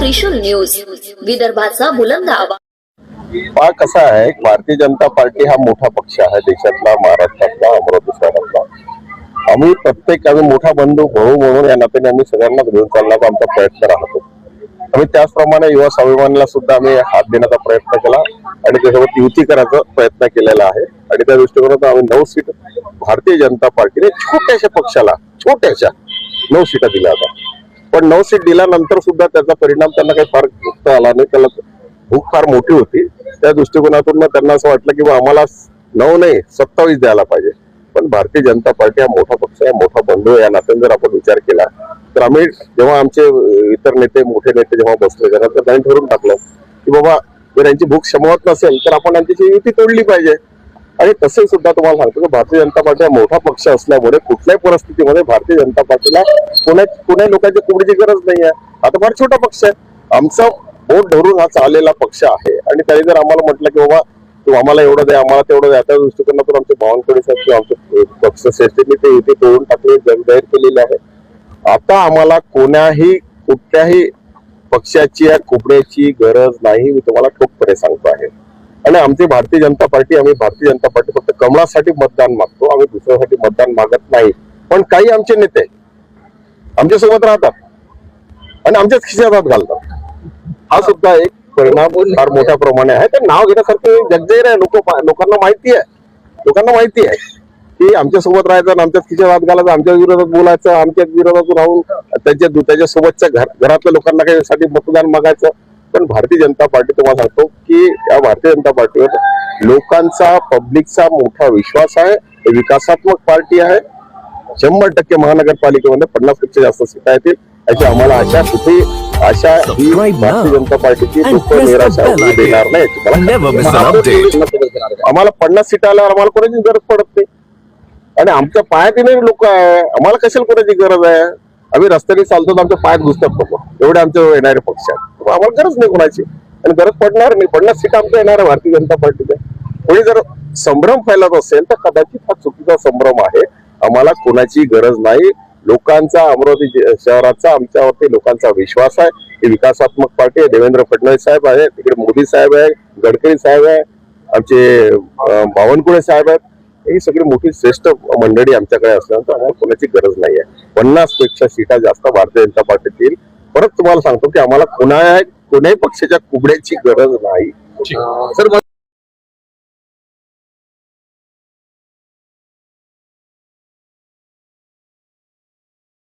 त्रिशूल news विदर्भाचा बुलंद आवाज. पा कसा आहे? भारतीय जनता पार्टी हा मोठा पक्ष आहे देशातला महाराष्ट्रातला अमरावती शहरातला. आम्ही प्रत्येक आम्ही मोठा बंधू भाऊ म्हणून या नात्याने आम्ही सगळ्यांना घेऊन चालण्याचा आमचा प्रयत्न राहतो. आम्ही त्याचप्रमाणे युवा स्वाभिमानीला सुद्धा आम्ही हात देण्याचा प्रयत्न केला आणि त्यासोबत युती करायचा प्रयत्न केलेला आहे. आणि त्या दृष्टिकोनातून आम्ही नऊ सीट भारतीय जनता पार्टीने छोट्याशा पक्षाला छोट्याशा नऊ सीटा दिल्या होत्या. पण नऊ सीट दिल्यानंतर सुद्धा त्याचा परिणाम त्यांना काही फार भोगता आला नाही. त्याला भूक फार मोठी होती. त्या दृष्टिकोनातून त्यांना असं वाटलं की आम्हाला नऊ नाही सत्तावीस द्यायला पाहिजे. पण भारतीय जनता पार्टी हा मोठा पक्ष आहे मोठा बंधू आहे. या नात्याने जर आपण विचार केला तर आम्ही जेव्हा आमचे इतर नेते मोठे नेते जेव्हा बसले त्यांना तर त्यांनी ठरवून टाकलं की बाबा जर यांची भूक क्षमवत नसेल तर आपण यांच्याशी युती तोडली पाहिजे. आणि तसे सुद्धा तुम्हाला सांगतो की भारतीय जनता पार्टी हा मोठा पक्ष असल्यामुळे कुठल्याही परिस्थितीमध्ये भारतीय जनता पार्टीला कोण्या कोण्या लोकांच्या कुबडीची गरज नाही आहे. आता फार छोटा पक्ष आहे. आमचा वोट धरून हा चाललेला पक्ष आहे. आणि त्याने जर आम्हाला म्हटलं की बाबा तू आम्हाला एवढं द्या आम्हाला तेवढं द्या त्या दृष्टिकोनातून आमचे भावांकडे साहेब किंवा आमचे पक्ष श्रेष्ठींनी ते इथे तोडून टाकले जग जाहीर केलेले आहे. आता आम्हाला कोण्याही कुठल्याही पक्षाची या कुबड्याची गरज नाही. मी तुम्हाला ठोकपणे सांगतो आहे. आणि आमची भारतीय जनता पार्टी आम्ही भारतीय जनता पार्टी फक्त कमळासाठी मतदान मागतो. आम्ही दुसऱ्यासाठी मतदान मागत नाही. पण काही आमचे नेते आमच्यासोबत राहतात. आणि आमच्याच खिशात घालतात. हा सुद्धा एक परिणाम फार मोठ्या प्रमाणे आहे. ते नाव घेण्यासारखे जगजेर आहे लोक लोकांना माहिती आहे. लोकांना माहिती आहे की आमच्यासोबत राहायचं आणि आमच्याच खिशात हात घालायचं आमच्या विरोधात बोलायचं आमच्या विरोधात राहून त्यांच्या त्याच्या सोबतच्या घर घरातल्या लोकांना काही साठी मतदान मागायचं. पण भारतीय जनता पार्टी तुम्हाला सांगतो की या भारतीय जनता पार्टीवर लोकांचा पब्लिकचा मोठा विश्वास आहे हे विकासात्मक पार्टी आहे. शंभर टक्के महानगरपालिकेमध्ये पन्नासपेक्षा जास्त सीटा येतील. याची आम्हाला आशा कुठे आशा ही भारतीय जनता पार्टीची लोक निराशा. देणार नाही. आम्हाला पन्नास सीट आल्यावर आम्हाला कोणाची गरज पडत नाही. आणि आमच्या पायात येणारे लोक आहे. आम्हाला कशाला कोणाची गरज आहे? आम्ही रस्त्याने चालतो तर आमच्या पायात घुसतात लोक. एवढे आमचे येणारे पक्ष आहेत. आम्हाला गरज नाही कोणाची. आणि गरज पडणार नाही. पन्नास सीट आमच्या येणार आहे भारतीय जनता पार्टीचे कोणी जर संभ्रम फैलत असेल तर कदाचित हा चुकीचा संभ्रम आहे. आम्हाला कोणाची गरज नाही. लोकांचा अमरावती शहराचा आमच्यावरती लोकांचा विश्वास आहे. ही विकासात्मक पार्टी आहे. देवेंद्र फडणवीस साहेब आहे. तिकडे मोदी साहेब आहे. गडकरी साहेब आहे. आमचे बावनकुळे साहेब आहेत. ही सगळी मोठी श्रेष्ठ मंडळी आमच्याकडे असल्यानंतर आम्हाला कोणाची गरज नाही आहे. पन्नासपेक्षा सीटा जास्त भारतीय जनता पार्टीत येईल. परत तुम्हाला सांगतो की आम्हाला कोणा कोण्याही पक्षाच्या कुबड्याची गरज नाही. सर